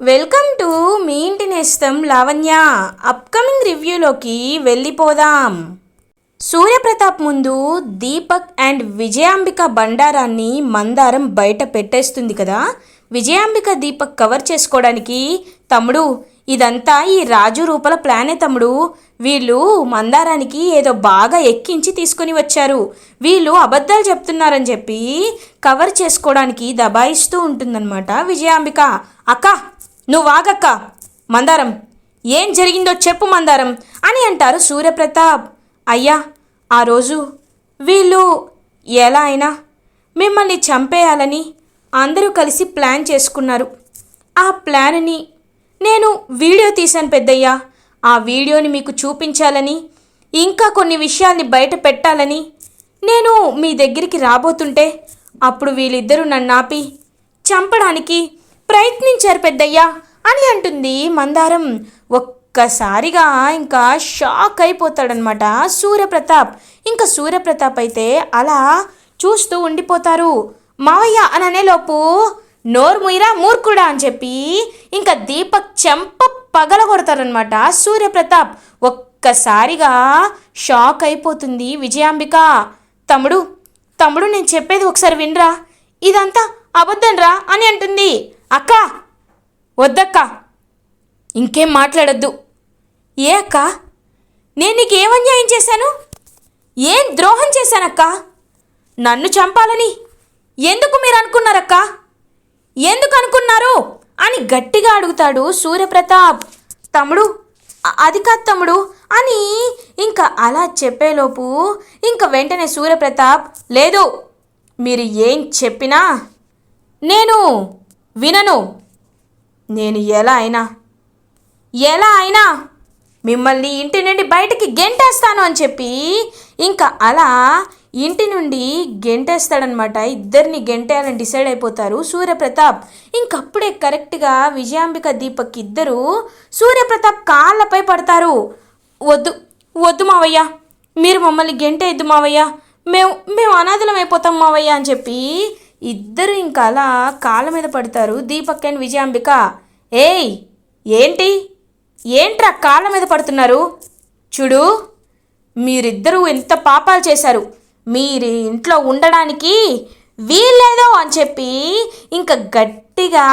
Welcome to me ఇంటి నేస్తం Lavanya. Upcoming రివ్యూలోకి వెళ్ళిపోదాం. సూర్యప్రతాప్ ముందు దీపక్ అండ్ విజయాంబిక బండారాన్ని మందారం బయట పెట్టేస్తుంది కదా. విజయాంబిక దీపక్ కవర్ చేసుకోవడానికి తమ్ముడు ఇదంతా ఈ రాజు రూపల ప్లానే తమ్ముడు. వీళ్ళు మందారానికి ఏదో బాగా ఎక్కించి తీసుకొని వచ్చారు. వీళ్ళు అబద్ధాలు చెప్తున్నారని చెప్పి కవర్ చేసుకోవడానికి దబాయిస్తూ ఉంటుందన్నమాట విజయాంబిక. అక్క నువ్వాగక్క మందారం. ఏం జరిగిందో చెప్పు మందారం అని అంటారు సూర్యప్రతాప్. అయ్యా ఆ రోజు వీళ్ళు ఎలా అయినా మిమ్మల్ని చంపేయాలని అందరూ కలిసి ప్లాన్ చేసుకున్నారు. ఆ ప్లాన్ని నేను వీడియో తీశాను పెద్దయ్యా. ఆ వీడియోని మీకు చూపించాలని ఇంకా కొన్ని విషయాల్ని బయట పెట్టాలని నేను మీ దగ్గరికి రాబోతుంటే అప్పుడు వీళ్ళిద్దరూ నన్ను ఆపి చంపడానికి ప్రయత్నించారు పెద్దయ్యా అని అంటుంది మందారం. ఒక్కసారిగా ఇంకా షాక్ అయిపోతాడనమాట సూర్యప్రతాప్. ఇంకా సూర్యప్రతాప్ అయితే అలా చూస్తూ ఉండిపోతారు. మావయ్య అని అనేలోపు నోరు ముయిరా మూర్ఖుడా అని చెప్పి ఇంకా దీపక్ చెంప పగల కొడతారనమాట సూర్యప్రతాప్. ఒక్కసారిగా షాక్ అయిపోతుంది విజయాంబిక. తమ్ముడు తమ్ముడు నేను చెప్పేది ఒకసారి వినరా? ఇదంతా అబద్ధం రా అని అంటుంది. అక్క వద్దక్క. ఇంకేం మాట్లాడొద్దు. ఏ అక్క? నేను నీకు ఏమన్యాయం చేశాను? ఏం ద్రోహం చేశానక్క? నన్ను చంపాలని ఎందుకు మీరు అనుకున్నారక్క? ఎందుకు అనుకున్నారు? అని గట్టిగా అడుగుతాడు సూర్యప్రతాప్. తమ్ముడు అది కాదు తమ్ముడు అని ఇంకా అలా చెప్పేలోపు ఇంకా వెంటనే సూర్యప్రతాప్ లేదు మీరు ఏం చెప్పినా నేను వినను. నేను ఎలా అయినా ఎలా అయినా మిమ్మల్ని ఇంటి నుండి బయటికి గెంటేస్తాను అని చెప్పి ఇంకా అలా ఇంటి నుండి గెంటేస్తాడనమాట. ఇద్దరిని గెంటేయాలని డిసైడ్ అయిపోతారు సూర్యప్రతాప్. ఇంకప్పుడే కరెక్ట్గా విజయాంబిక దీపక్ ఇద్దరు సూర్యప్రతాప్ కాళ్ళపై పడతారు. వద్దు వద్దు మావయ్య మీరు మమ్మల్ని గెంటేయద్దు మావయ్య. మేము మేము అనాథలం అయిపోతాం మావయ్య అని చెప్పి ఇద్దరు ఇంకా అలా కాళ్ళ మీద పడతారు దీపక్ అండ్ విజయాంబిక. ఏయ్ ఏంటి? ఏంట్రా కాళ్ళ మీద పడుతున్నారు? చూడు మీరిద్దరూ ఎంత పాపాలు చేశారు. మీరు ఇంట్లో ఉండడానికి వీల్లేదో అని చెప్పి ఇంకా గట్టిగా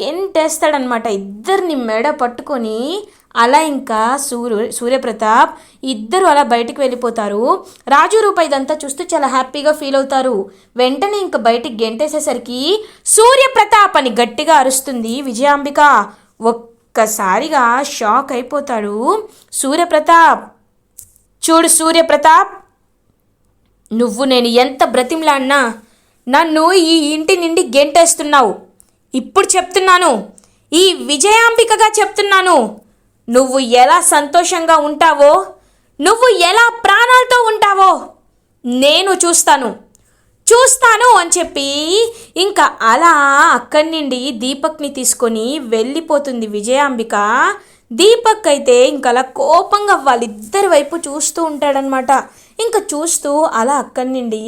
గెంటేస్తాడనమాట ఇద్దరిని మెడ పట్టుకొని అలా ఇంకా సూర్య సూర్యప్రతాప్ ఇద్దరు అలా బయటికి వెళ్ళిపోతారు. రాజు రూప ఇదంతా చూస్తూ చాలా హ్యాపీగా ఫీల్ అవుతారు. వెంటనే ఇంకా బయటికి గెంటేసేసరికి సూర్యప్రతాప్ అని గట్టిగా అరుస్తుంది విజయాంబిక. ఒక్కసారిగా షాక్ అయిపోతాడు సూర్యప్రతాప్. చూడు సూర్యప్రతాప్ నువ్వు నేను ఎంత బ్రతిమ్లాడినా నన్ను ఈ ఇంటి నుండి గెంటేస్తున్నావు. ఇప్పుడు చెప్తున్నాను. ఈ విజయాంబికగా చెప్తున్నాను. నువ్వు ఎలా సంతోషంగా ఉంటావో నువ్వు ఎలా ప్రాణాలతో ఉంటావో నేను చూస్తాను. చూస్తాను అని చెప్పి ఇంకా అలా అక్కడి నుండి దీపక్ని తీసుకొని వెళ్ళిపోతుంది విజయాంబిక. దీపక్ అయితే ఇంకలా అలా కోపంగా వాళ్ళిద్దరి వైపు చూస్తూ ఉంటాడనమాట ఇంకా చూస్తూ అలా అక్కడి నుండి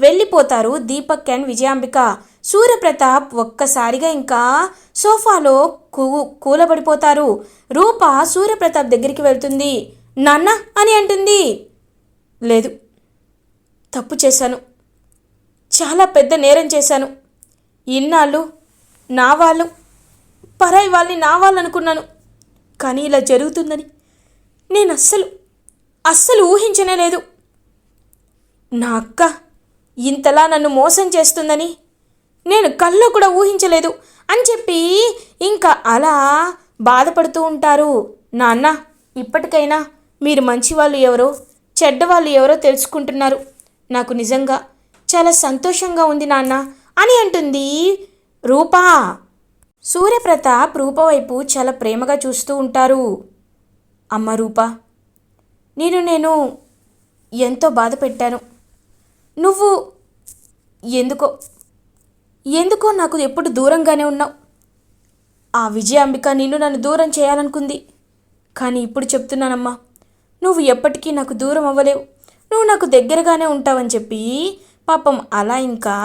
వెళ్ళిపోతారు దీపక్ అండ్ విజయాంబిక. సూర్యప్రతాప్ ఒక్కసారిగా ఇంకా సోఫాలో కూ కూలబడిపోతారు. రూప సూర్యప్రతాప్ దగ్గరికి వెళ్తుంది. నాన్న అని అంటుంది. లేదు తప్పు చేశాను. చాలా పెద్ద నేరం చేశాను. ఇన్నాళ్ళు నా వాళ్ళు పరాయి వాళ్ళని నా వాళ్ళు అనుకున్నాను. కానీ ఇలా జరుగుతుందని నేను అస్సలు అస్సలు ఊహించనే లేదు. నా అక్క ఇంతలా నన్ను మోసం చేస్తుందని నేను కల్లో కూడా ఊహించలేదు అని చెప్పి ఇంకా అలా బాధపడుతూ ఉంటారు. నాన్న ఇప్పటికైనా మీరు మంచి వాళ్ళు ఎవరో చెడ్డ వాళ్ళు ఎవరో తెలుసుకుంటున్నారు. నాకు నిజంగా చాలా సంతోషంగా ఉంది నాన్న అని అంటుంది రూపా. సూర్యప్రతాప్ రూప వైపు చాలా ప్రేమగా చూస్తూ ఉంటారు. అమ్మ రూప నేను నేను ఎంతో బాధ పెట్టాను నువ్వు ఎందుకో ఎందుకో నాకు ఎప్పుడు దూరంగానే ఉన్నావు. ఆ విజయాంబిక నిన్ను నన్ను దూరం చేయాలనుకుంది. కానీ ఇప్పుడు చెప్తున్నానమ్మా నువ్వు ఎప్పటికీ నాకు దూరం అవ్వలేవు. నువ్వు నాకు దగ్గరగానే ఉంటావని చెప్పి పాపం అలా ఇంకా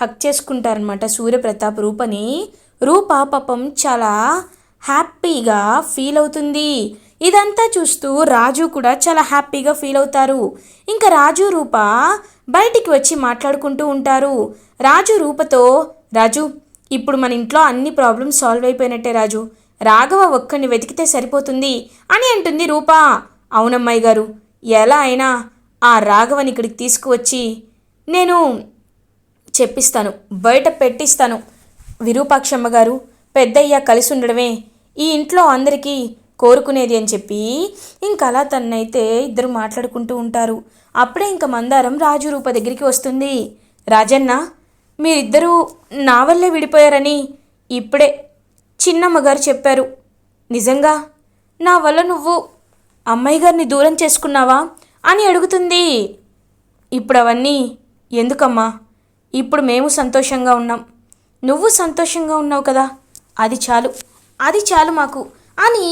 హక్ చేసుకుంటారనమాట సూర్యప్రతాప్ రూపని. రూప పాపం చాలా హ్యాపీగా ఫీల్ అవుతుంది. ఇదంతా చూస్తూ రాజు కూడా చాలా హ్యాపీగా ఫీల్ అవుతారు. ఇంకా రాజు రూప బయటికి వచ్చి మాట్లాడుకుంటూ ఉంటారు. రాజు రూపతో రాజు ఇప్పుడు మన ఇంట్లో అన్ని ప్రాబ్లమ్స్ సాల్వ్ అయిపోయినట్టే రాజు. రాఘవ ఒక్కడిని వెతికితే సరిపోతుంది అని అంటుంది రూప. అవునమ్మాయి గారు ఎలా అయినా ఆ రాఘవని ఇక్కడికి తీసుకువచ్చి నేను చెప్పిస్తాను బయట పెట్టిస్తాను. విరూపాక్షమ్మ గారు పెద్దయ్య కలిసి ఉండడమే. ఈ ఇంట్లో అందరికీ కోరుకునేది అని చెప్పి ఇంకలా అలా తన్నైతే ఇద్దరు మాట్లాడుకుంటూ ఉంటారు. అప్పుడే ఇంక మందారం రాజు రూప దగ్గరికి వస్తుంది. రాజన్న మీరిద్దరూ నా వల్లే విడిపోయారని ఇప్పుడే చిన్నమ్మ గారు చెప్పారు. నిజంగా? నా వల్ల నువ్వు అమ్మాయి గారిని దూరం చేసుకున్నావా అని అడుగుతుంది. ఇప్పుడు అవన్నీ ఎందుకమ్మా? ఇప్పుడు మేము సంతోషంగా ఉన్నాం. నువ్వు సంతోషంగా ఉన్నావు కదా? అది చాలు. అది చాలు మాకు. అని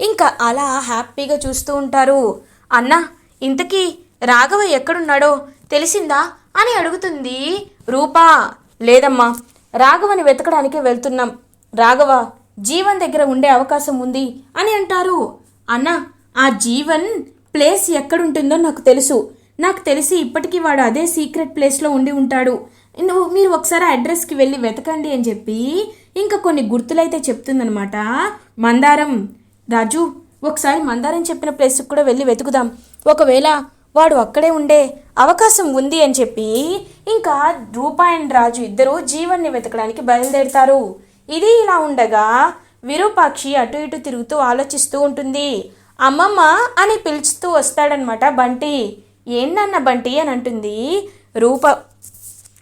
ఇంకా అలా హ్యాపీగా చూస్తూ ఉంటారు. అన్న ఇంతకీ రాఘవ ఎక్కడున్నాడో తెలిసిందా అని అడుగుతుంది రూపా. లేదమ్మా రాఘవని వెతకడానికి వెళ్తున్నాం. రాఘవ జీవన్ దగ్గర ఉండే అవకాశం ఉంది అని అంటారు. అన్న ఆ జీవన్ ప్లేస్ ఎక్కడుంటుందో నాకు తెలుసు. నాకు తెలిసి ఇప్పటికీ వాడు అదే సీక్రెట్ ప్లేస్లో ఉండి ఉంటాడు. నువ్వు మీరు ఒకసారి ఆ అడ్రస్కి వెళ్ళి వెతకండి అని చెప్పి ఇంకా కొన్ని గుర్తులైతే చెప్తుందనమాట మందారం రాజు ఒకసారి మందారం చెప్పిన ప్లేస్కి కూడా వెళ్ళి వెతుకుదాం. ఒకవేళ వాడు అక్కడే ఉండే అవకాశం ఉంది అని చెప్పి ఇంకా రూపా అండ్ రాజు ఇద్దరు జీవన్ని వెతకడానికి బయలుదేరుతారు. ఇది ఇలా ఉండగా విరూపాక్షి అటు ఇటు తిరుగుతూ ఆలోచిస్తూ ఉంటుంది. అమ్మమ్మ అని పిలుచుతూ వస్తాడనమాట బంటి. ఏందన్న బంటి అని అంటుంది రూప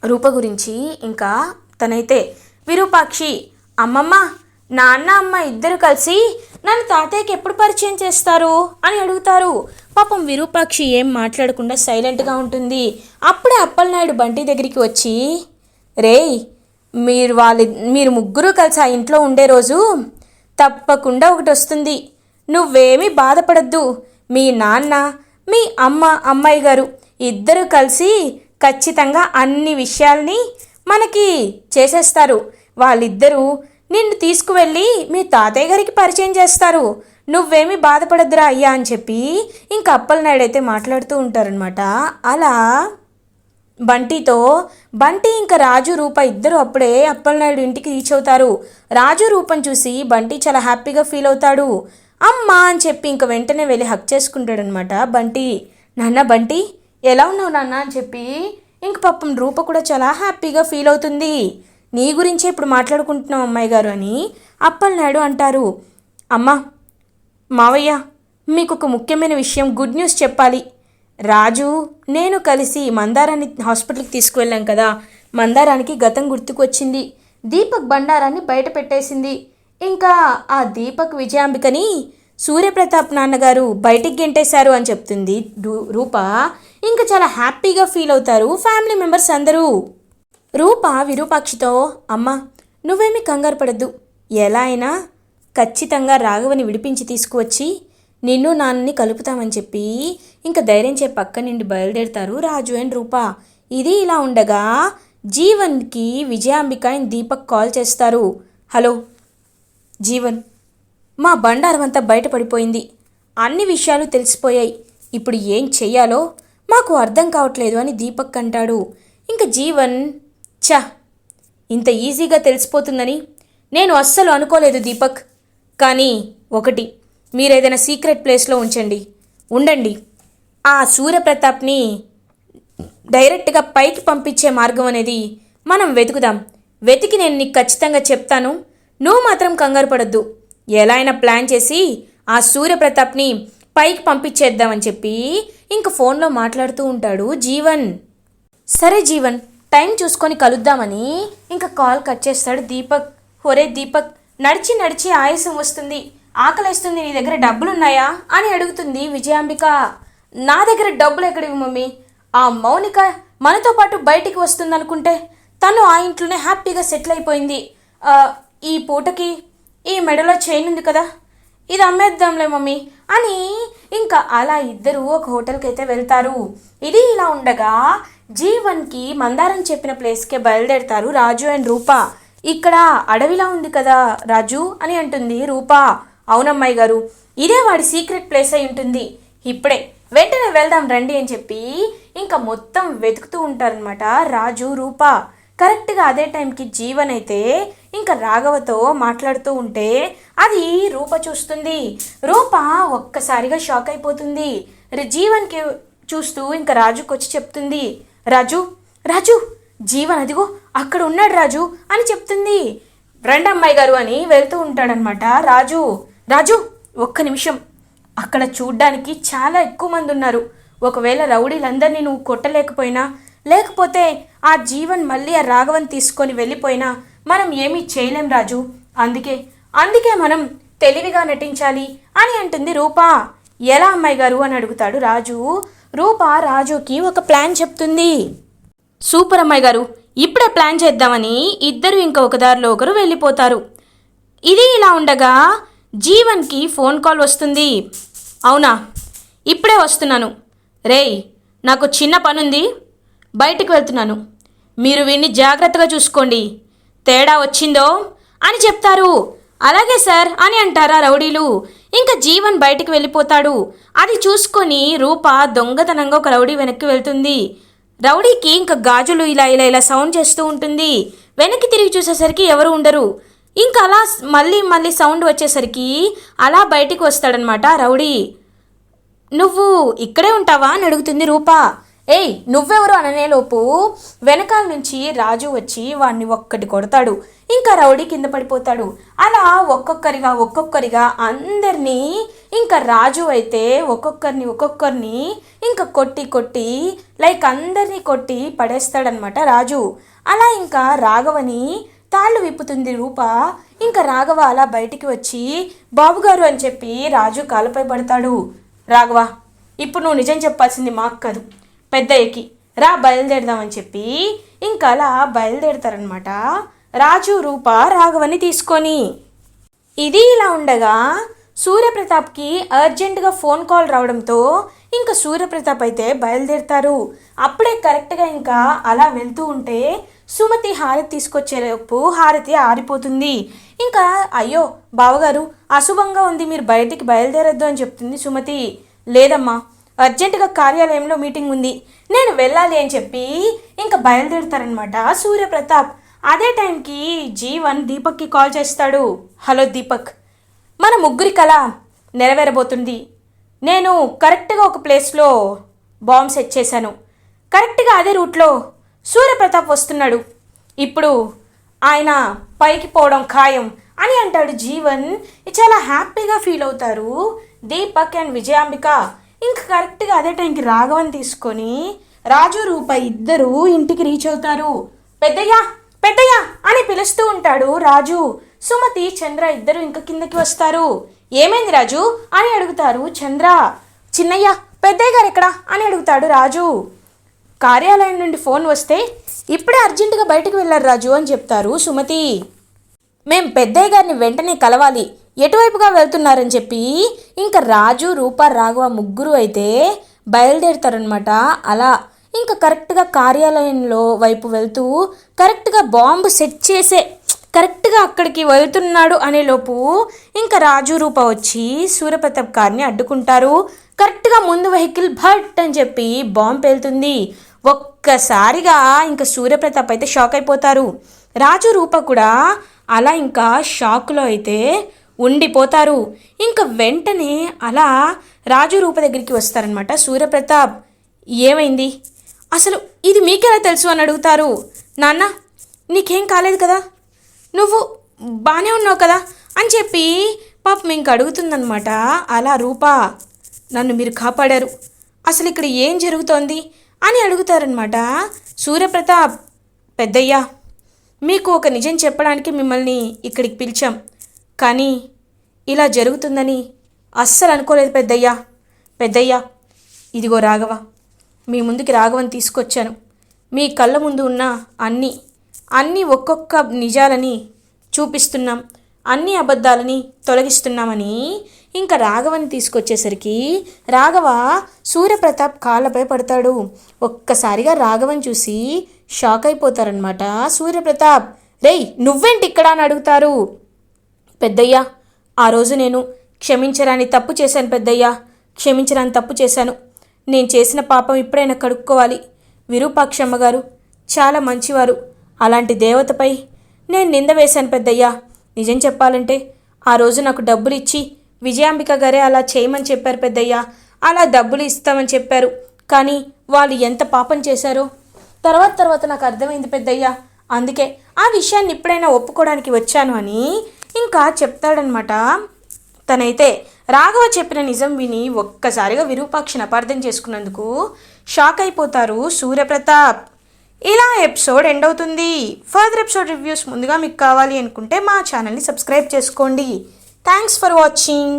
రూప గురించి ఇంకా తనైతే విరూపాక్షి అమ్మమ్మ నాన్న అమ్మ ఇద్దరు కలిసి నన్ను తాతయ్యకి ఎప్పుడు పరిచయం చేస్తారు? అని అడుగుతారు. పాపం విరూపాక్షి ఏం మాట్లాడకుండా సైలెంట్గా ఉంటుంది. అప్పుడే అప్పలనాయుడు బంటి దగ్గరికి వచ్చి రేయ్ మీరు వాళ్ళ మీరు ముగ్గురు కలిసి ఆ ఇంట్లో ఉండే రోజు తప్పకుండా ఒకటి వస్తుంది. నువ్వేమీ బాధపడద్దు. మీ నాన్న మీ అమ్మ అమ్మాయి గారు ఇద్దరు కలిసి ఖచ్చితంగా అన్ని విషయాల్ని మనకి చేసేస్తారు. వాళ్ళిద్దరూ నిన్ను తీసుకువెళ్ళి మీ తాతయ్య గారికి పరిచయం చేస్తారు. నువ్వేమీ బాధపడద్దురా అయ్యా అని చెప్పి ఇంకా అప్పలనాయుడు అయితే మాట్లాడుతూ ఉంటారనమాట అలా బంటితో బంటి ఇంకా రాజు రూప ఇద్దరు అప్పుడే అప్పలనాయుడు ఇంటికి రీచ్ అవుతారు. రాజు రూపం చూసి బంటి చాలా హ్యాపీగా ఫీల్ అవుతాడు. అమ్మా అని చెప్పి ఇంక వెంటనే వెళ్ళి హక్ చేసుకుంటాడనమాట బంటి. నాన్న బంటి ఎలా ఉన్నావు నాన్న అని చెప్పి ఇంక పాపం రూప కూడా చాలా హ్యాపీగా ఫీల్ అవుతుంది. నీ గురించే ఇప్పుడు మాట్లాడుకుంటున్నాం అమ్మాయి గారు అని అప్పలనాయుడు అంటారు. అమ్మా మావయ్య మీకు ఒక ముఖ్యమైన విషయం గుడ్ న్యూస్ చెప్పాలి. రాజు నేను కలిసి మందారాన్ని హాస్పిటల్కి తీసుకువెళ్ళాం కదా. మందారానికి గతం గుర్తుకొచ్చింది. దీపక్ బండారాన్ని బయట పెట్టేసింది. ఇంకా ఆ దీపక్ విజయాంబికని సూర్యప్రతాప్ నాన్నగారు బయటికి గెంటేశారు అని చెప్తుంది రూ- రూప. ఇంకా చాలా హ్యాపీగా ఫీల్ అవుతారు ఫ్యామిలీ మెంబర్స్ అందరూ. రూప విరూపాక్షితో అమ్మ నువ్వేమీ కంగారు పడద్దు. ఎలా అయినా ఖచ్చితంగా రాఘవని విడిపించి తీసుకువచ్చి నిన్ను నాన్నని కలుపుతామని చెప్పి ఇంకా ధైర్యం చెప్పి పక్క నుండి బయలుదేరుతారు రాజు అండ్ రూప. ఇది ఇలా ఉండగా జీవన్కి విజయాంబిక అండ్ దీపక్ కాల్ చేస్తారు. హలో జీవన్ మా బండారమంతా బయటపడిపోయింది. అన్ని విషయాలు తెలిసిపోయాయి. ఇప్పుడు ఏం చెయ్యాలో మాకు అర్థం కావట్లేదు అని దీపక్ అంటాడు. ఇంక జీవన్ చ ఇంత ఈజీగా తెలిసిపోతుందని నేను అస్సలు అనుకోలేదు దీపక్. కానీ ఒకటి మీరేదైనా సీక్రెట్ ప్లేస్లో ఉంచండి. ఉండండి. ఆ సూర్యప్రతాప్ని డైరెక్ట్గా పైకి పంపించే మార్గం అనేది మనం వెతుకుదాం. వెతికి నేను నీకు ఖచ్చితంగా చెప్తాను. నువ్వు మాత్రం కంగారు పడద్దు. ఎలా అయినా ప్లాన్ చేసి ఆ సూర్యప్రతాప్ని పైకి పంపించేద్దామని చెప్పి ఇంక ఫోన్లో మాట్లాడుతూ ఉంటాడు జీవన్. సరే జీవన్ టైం చూసుకొని కలుద్దామని ఇంకా కాల్ కట్ చేస్తాడు దీపక్. ఒరే దీపక్ నడిచి నడిచి ఆయాసం వస్తుంది. ఆకలేస్తుంది నీ దగ్గర డబ్బులున్నాయా? అని అడుగుతుంది విజయాంబిక. నా దగ్గర డబ్బులు ఎక్కడివి మమ్మీ? ఆ మౌనిక మనతో పాటు బయటికి వస్తుందనుకుంటే తను ఆ ఇంట్లోనే హ్యాపీగా సెటిల్ అయిపోయింది. ఈ పూటకి ఈ మెడలో చైన్ ఉంది కదా ఇది అమ్మేద్దాంలే మమ్మీ అని ఇంకా అలా ఇద్దరు ఒక హోటల్కి అయితే వెళ్తారు. ఇది ఇలా ఉండగా జీవన్కి మందారం చెప్పిన ప్లేస్కే బయలుదేరుతారు రాజు అండ్ రూప. ఇక్కడ అడవిలా ఉంది కదా రాజు అని అంటుంది రూప. అవునమ్మాయి గారు ఇదే వాడి సీక్రెట్ ప్లేస్ అయి ఉంటుంది. ఇప్పుడే వెంటనే వెళ్దాం రండి అని చెప్పి ఇంకా మొత్తం వెతుకుతూ ఉంటారనమాట రాజు రూప. కరెక్ట్గా అదే టైంకి జీవన్ అయితే ఇంకా రాఘవతో మాట్లాడుతూ ఉంటే అది రూప చూస్తుంది. రూప ఒక్కసారిగా షాక్ అయిపోతుంది. జీవన్కి చూస్తూ ఇంకా రాజుకి వచ్చి చెప్తుంది. రాజు రాజు జీవన్ అదిగో అక్కడ ఉన్నాడు రాజు అని చెప్తుంది. రెండమ్మాయి గారు అని వెళ్తూ ఉంటాడనమాట రాజు. రాజు ఒక్క నిమిషం. అక్కడ చూడ్డానికి చాలా ఎక్కువ మంది ఉన్నారు. ఒకవేళ రౌడీలందరినీ నువ్వు కొట్టలేకపోయినా లేకపోతే ఆ జీవన్ మళ్ళీ ఆ రాఘవన్ తీసుకొని వెళ్ళిపోయినా మనం ఏమీ చేయలేం రాజు. అందుకే అందుకే మనం తెలివిగా నటించాలి అని అంటుంది రూపా. ఎలా అమ్మాయి గారు అని అడుగుతాడు రాజు. రూప రాజుకి ఒక ప్లాన్ చెప్తుంది. సూపర్ అమ్మాయి గారు ఇప్పుడే ప్లాన్ చేద్దామని ఇద్దరు ఇంకా ఒక దారిలో ఒకరు వెళ్ళిపోతారు. ఇది ఇలా ఉండగా జీవన్కి ఫోన్ కాల్ వస్తుంది. అవునా? ఇప్పుడే వస్తున్నాను. రేయ్ నాకు చిన్న పనుంది. బయటికి వెళ్తున్నాను. మీరు విన్ని జాగ్రత్తగా చూసుకోండి. తేడా వచ్చిందో అని చెప్తారు. అలాగే సార్ అని అంటారా రౌడీలు. ఇంకా జీవన్ బయటికి వెళ్ళిపోతాడు. అది చూసుకొని రూప దొంగతనంగా ఒక రౌడీ వెనక్కి వెళ్తుంది. రౌడీకి ఇంకా గాజులు ఇలా ఇలా ఇలా సౌండ్ చేస్తూ ఉంటుంది. వెనక్కి తిరిగి చూసేసరికి ఎవరు ఉండరు. ఇంకా అలా మళ్ళీ మళ్ళీ సౌండ్ వచ్చేసరికి అలా బయటికి వస్తాడనమాట రౌడీ. నువ్వు ఇక్కడే ఉంటావా? అని అడుగుతుంది రూప. ఏయ్ నువ్వెవరు అననేలోపు వెనకాల నుంచి రాజు వచ్చి వాడిని ఒక్కటి కొడతాడు. ఇంకా రౌడీ కింద పడిపోతాడు. అలా ఒక్కొక్కరిగా ఒక్కొక్కరిగా అందరినీ ఇంకా రాజు అయితే ఒక్కొక్కరిని ఒక్కొక్కరిని ఇంకా కొట్టి కొట్టి లైక్ అందరినీ కొట్టి పడేస్తాడనమాట రాజు. అలా ఇంకా రాఘవని తాళ్ళు విప్పుతుంది రూప. ఇంకా రాఘవ అలా బయటికి వచ్చి బాబుగారు అని చెప్పి రాజు కాలుపై పడతాడు. రాఘవ ఇప్పుడు నువ్వు నిజం చెప్పాల్సింది మాకు కాదు. పెద్దయ్యకి. రా బయలుదేరదామని చెప్పి ఇంకా అలా బయలుదేరతారనమాట రాజు రూప రాఘవని తీసుకొని. ఇది ఇలా ఉండగా సూర్యప్రతాప్కి అర్జెంటుగా ఫోన్ కాల్ రావడంతో ఇంకా సూర్యప్రతాప్ అయితే బయలుదేరుతారు. అప్పుడే కరెక్ట్గా ఇంకా అలా వెళ్తూ ఉంటే సుమతి హారతి తీసుకొచ్చేలోపు హారతి ఆరిపోతుంది. ఇంకా అయ్యో బావగారు అశుభంగా ఉంది మీరు బయటికి బయలుదేరొద్దు అని చెప్తుంది సుమతి. లేదమ్మా అర్జెంటుగా కార్యాలయంలో మీటింగ్ ఉంది. నేను వెళ్ళాలి అని చెప్పి ఇంకా బయలుదేరుతారనమాట సూర్యప్రతాప్ అదే టైంకి జీవన్ దీపక్కి కాల్ చేస్తాడు. హలో దీపక్ మన ముగ్గురి కళ నెరవేరబోతుంది. నేను కరెక్ట్గా ఒక ప్లేస్లో బాంబ్ సెట్ చేశాను. కరెక్ట్గా అదే రూట్లో సూర్యప్రతాప్ వస్తున్నాడు. ఇప్పుడు ఆయన పైకి పోవడం ఖాయం అని అంటాడు జీవన్. చాలా హ్యాపీగా ఫీల్ అవుతారు దీపక్ అండ్ విజయాంబిక. ఇంక కరెక్ట్గా అదే టైంకి రాఘవన్ తీసుకొని రాజు రూప ఇద్దరు ఇంటికి రీచ్ అవుతారు. పెద్దయ్య పెద్దయ్య అని పిలుస్తూ ఉంటాడు రాజు. సుమతి చంద్ర ఇద్దరు ఇంకా కిందకి వస్తారు. ఏమైంది రాజు? అని అడుగుతారు చంద్ర. చిన్నయ్య పెద్దయ్య గారు ఎక్కడా? అని అడుగుతాడు రాజు. కార్యాలయం నుండి ఫోన్ వస్తే ఇప్పుడే అర్జెంటుగా బయటకు వెళ్ళారు రాజు అని చెప్తారు సుమతి. మేం పెద్దయ్య గారిని వెంటనే కలవాలి. ఎటువైపుగా వెళ్తున్నారని చెప్పి ఇంకా రాజు రూప రాఘవ ముగ్గురు అయితే బయలుదేరుతారనమాట అలా ఇంకా కరెక్ట్గా కార్యాలయంలో వైపు వెళ్తూ కరెక్ట్గా బాంబు సెట్ చేసే కరెక్ట్గా అక్కడికి వెళ్తున్నాడు అనేలోపు ఇంకా రాజు రూప వచ్చి సూర్యప్రతాప్ కార్ని అడ్డుకుంటారు. కరెక్ట్గా ముందు వెహికల్ భట్ అని చెప్పి బాంబు పేలుతుంది. ఒక్కసారిగా ఇంకా సూర్యప్రతాప్ అయితే షాక్ అయిపోతారు. రాజు రూప కూడా అలా ఇంకా షాక్లో అయితే ఉండిపోతారు. ఇంకా వెంటనే అలా రాజు రూప దగ్గరికి వస్తారనమాట సూర్యప్రతాప్ ఏమైంది? అసలు ఇది మీకెలా తెలుసు అని అడుగుతారు. నాన్న నీకేం కాలేదు కదా? నువ్వు బాగానే ఉన్నావు కదా? అని చెప్పి పాపం ఇంక అడుగుతుందనమాట అలా రూపా. నన్ను మీరు కాపాడారు. అసలు ఇక్కడ ఏం జరుగుతోంది అని అడుగుతారనమాట సూర్యప్రతాప్ పెద్దయ్యా మీకు ఒక నిజం చెప్పడానికి మిమ్మల్ని ఇక్కడికి పిలిచాం. కానీ ఇలా జరుగుతుందని అస్సలు అనుకోలేదు పెద్దయ్యా. పెద్దయ్యా ఇదిగో రాఘవ మీ ముందుకి రాఘవని తీసుకొచ్చాను. మీ కళ్ళ ముందు ఉన్న అన్నీ అన్ని ఒక్కొక్క నిజాలని చూపిస్తున్నాం. అన్ని అబద్ధాలని తొలగిస్తున్నామని ఇంకా రాఘవని తీసుకొచ్చేసరికి రాఘవ సూర్యప్రతాప్ కాళ్ళపై పడతాడు. ఒక్కసారిగా రాఘవని చూసి షాక్ అయిపోతారనమాట సూర్యప్రతాప్ రేయ్ నువ్వేంటి ఇక్కడ అని అడుగుతారు? పెద్దయ్యా ఆ రోజు నేను క్షమించరాని తప్పు చేశాను పెద్దయ్యా క్షమించరాని తప్పు చేశాను. నేను చేసిన పాపం ఇప్పుడైనా కడుక్కోవాలి. విరూపాక్షమ్మ గారు చాలా మంచివారు. అలాంటి దేవతపై నేను నింద వేశాను పెద్దయ్యా. నిజం చెప్పాలంటే ఆ రోజు నాకు డబ్బులు ఇచ్చి విజయాంబిక గారే అలా చేయమని చెప్పారు పెద్దయ్యా. అలా డబ్బులు ఇస్తామని చెప్పారు. కానీ వాళ్ళు ఎంత పాపం చేశారో. తర్వాత తర్వాత నాకు అర్థమైంది పెద్దయ్యా. అందుకే ఆ విషయాన్ని ఇప్పుడైనా ఒప్పుకోవడానికి వచ్చాను అని ఇంకా చెప్తాడనమాట. తనైతే రాఘవ చెప్పిన నిజం విని ఒక్కసారిగా విరూపాక్షిని అపార్థం చేసుకున్నందుకు షాక్ అయిపోతారు సూర్యప్రతాప్. ఇలా ఎపిసోడ్ ఎండ్ అవుతుంది. ఫర్దర్ ఎపిసోడ్ రివ్యూస్ ముందుగా మీకు కావాలి అనుకుంటే మా ఛానల్ని సబ్స్క్రైబ్ చేసుకోండి. Thanks for watching.